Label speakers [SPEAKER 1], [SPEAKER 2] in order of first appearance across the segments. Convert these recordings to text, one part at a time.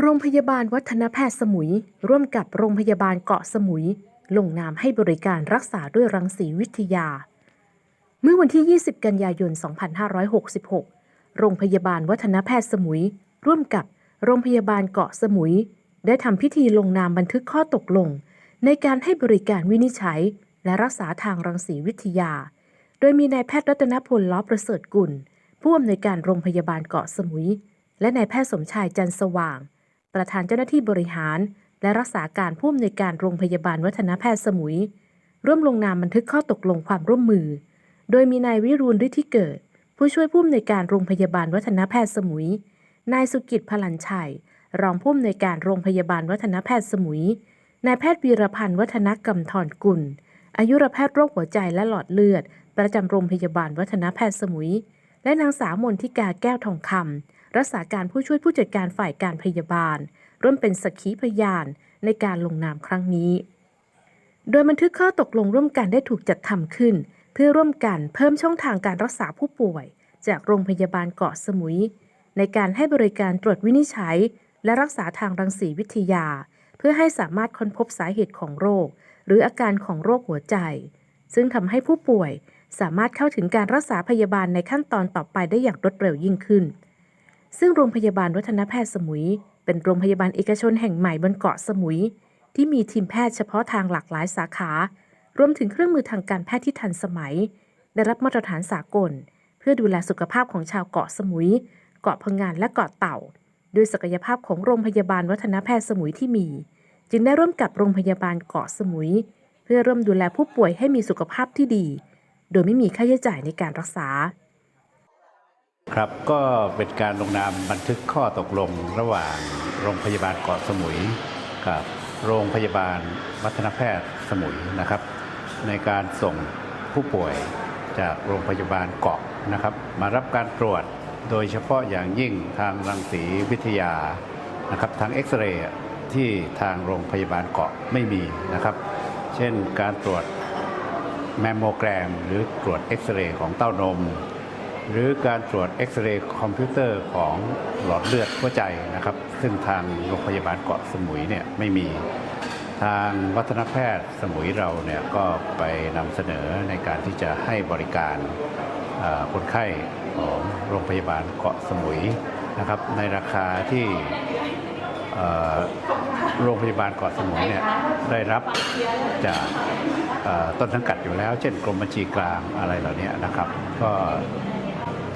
[SPEAKER 1] โรงพยาบาลวัฒนแพทย์สมุย ร่วมกับโรงพยาบาลเกาะสมุย ลงนามให้บริการรักษาด้วยรังสีวิทยา เมื่อวันที่ 20 กันยายน 2566 โรงพยาบาลวัฒนแพทย์สมุย ร่วมกับโรงพยาบาลเกาะสมุย ได้ทำพิธีลงนามบันทึกข้อตกลง ในการให้บริการวินิจฉัย และรักษาทางรังสีวิทยา โดยมีนายแพทย์รัตนพลล้อประเสริฐกุล ผู้อำนวยการโรงพยาบาลเกาะสมุยและนายแพทย์สมชายจันสว่าง ประธานเจ้าหน้าที่บริหาร และรักษาการผู้อำนวยการโรงพยาบาลวัฒนแพทย์สมุย ร่วมลงนามบันทึกข้อตกลงความร่วมมือ โดยมีนายวิรูลฤทธิเกิด ผู้ช่วยผู้อำนวยการโรงพยาบาลวัฒนแพทย์สมุย นายสุกิจพลันชัย รองผู้อำนวยการโรงพยาบาลวัฒนแพทย์สมุย นายแพทย์วีรพันธ์วัฒนกำธรกุล อายุรแพทย์โรคหัวใจและหลอดเลือด ประจำโรงพยาบาลวัฒนแพทย์สมุย และนางสาวมนทิกาแก้วทองคำ รักษาการผู้ช่วยผู้จัดการฝ่ายการพยาบาล ร่วมเป็นสักขีพยานในการลงนามครั้งนี้ โดยบันทึกข้อตกลงร่วมกันได้ถูกจัดทำขึ้น เพื่อร่วมกันเพิ่มช่องทางการรักษาผู้ป่วย จากโรงพยาบาลเกาะสมุย ในการให้บริการตรวจวินิจฉัย และรักษาทางรังสีวิทยา เพื่อให้สามารถค้นพบสาเหตุของโรค หรืออาการของโรคหัวใจ ซึ่งทำให้ผู้ป่วยสามารถเข้าถึงการรักษาพยาบาลในขั้นตอนต่อไปได้อย่างรวดเร็วยิ่งขึ้น ซึ่งโรงพยาบาลวัฒนแพทย์สมุย เป็นโรงพยาบาลเอกชนแห่งใหม่บนเกาะสมุย ที่มีทีมแพทย์เฉพาะทางหลากหลายสาขารวมถึงเครื่องมือทางการแพทย์ที่ทันสมัย ได้รับมาตรฐานสากล เพื่อดูแลสุขภาพของชาวเกาะสมุย เกาะพะงันและเกาะเต่า ด้วยศักยภาพของโรงพยาบาลวัฒนแพทย์สมุยที่มี จึงได้ร่วมกับโรงพยาบาลเกาะสมุย เพื่อร่วมดูแลผู้ป่วยให้มีสุขภาพที่ดี โดยไม่มีค่าใช้จ่ายในการรักษา
[SPEAKER 2] ครับก็เป็นการลงนามบันทึกข้อตกลงระหว่างโรงพยาบาลเกาะสมุยกับโรงพยาบาลวัฒนแพทย์สมุยนะครับ ในการส่งผู้ป่วยจากโรงพยาบาลเกาะนะครับ มารับการตรวจโดยเฉพาะอย่างยิ่งทางรังสีวิทยานะครับทางเอ็กซเรย์ที่ทางโรงพยาบาลเกาะไม่มีนะครับ เช่นการตรวจแมมโมแกรม หรือตรวจเอ็กซเรย์ของเต้านม หรือการตรวจเอ็กซเรย์คอมพิวเตอร์ของหลอดเลือดหัวใจนะครับ ซึ่งทางโรงพยาบาลเกาะสมุยเนี่ยไม่มีทางวัฒนแพทย์สมุยเราเนี่ยก็ไปนำเสนอในการที่จะให้บริการคนไข้ของโรงพยาบาลเกาะสมุยนะครับ ในราคาที่โรงพยาบาลเกาะสมุยเนี่ยได้รับจากต้นสังกัดอยู่แล้ว เช่นกรมบัญชีกลางอะไรเหล่านี้นะครับ ก็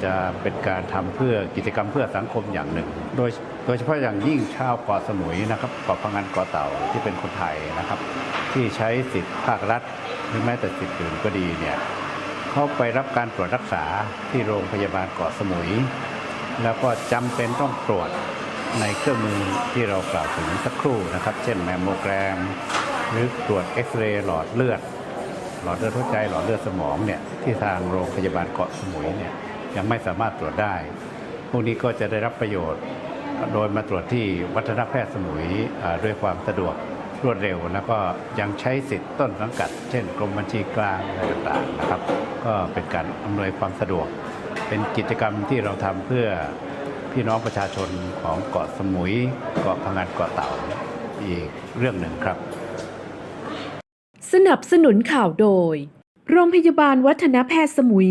[SPEAKER 2] จะเป็นการทำเพื่อกิจกรรมเพื่อสังคมอย่างหนึ่ง โดยโดยเฉพาะอย่างยิ่งชาวเกาะสมุยนะครับเกาะพังงานเกาะเต่าที่เป็นคนไทยนะครับ ที่ใช้สิทธิภาครัฐหรือแม้แต่สิทธิอื่นก็ดีเนี่ยเขาไปรับการตรวจรักษาที่โรงพยาบาลเกาะสมุย แล้วก็จำเป็นต้องตรวจในเครื่องมือที่เรากล่าวถึงสักครู่นะครับ เช่นแมมโมแกรม หรือตรวจเอ็กซเรย์หลอดเลือด หลอดเลือดหัวใจหลอดเลือดสมองเนี่ยที่ทางโรงพยาบาลเกาะสมุยเนี่ย ยังไม่สามารถตรวจได้ พวกนี้ก็จะได้รับประโยชน์ โดยมาตรวจที่วัฒนแพทย์สมุยด้วยความสะดวกรวดเร็ว แล้วก็ยังใช้สิทธิ์ต้นสังกัด เช่น กรมบัญชีกลางอะไรต่างๆนะครับ ก็เป็นการอำนวยความสะดวก เป็นกิจกรรมที่เราทำเพื่อพี่น้องประชาชนของเกาะสมุย เกาะพังงานเกาะเต่าอีกเรื่องหนึ่งครับ
[SPEAKER 1] สนับสนุนข่าวโดย โรงพยาบาลวัฒนแพทย์สมุย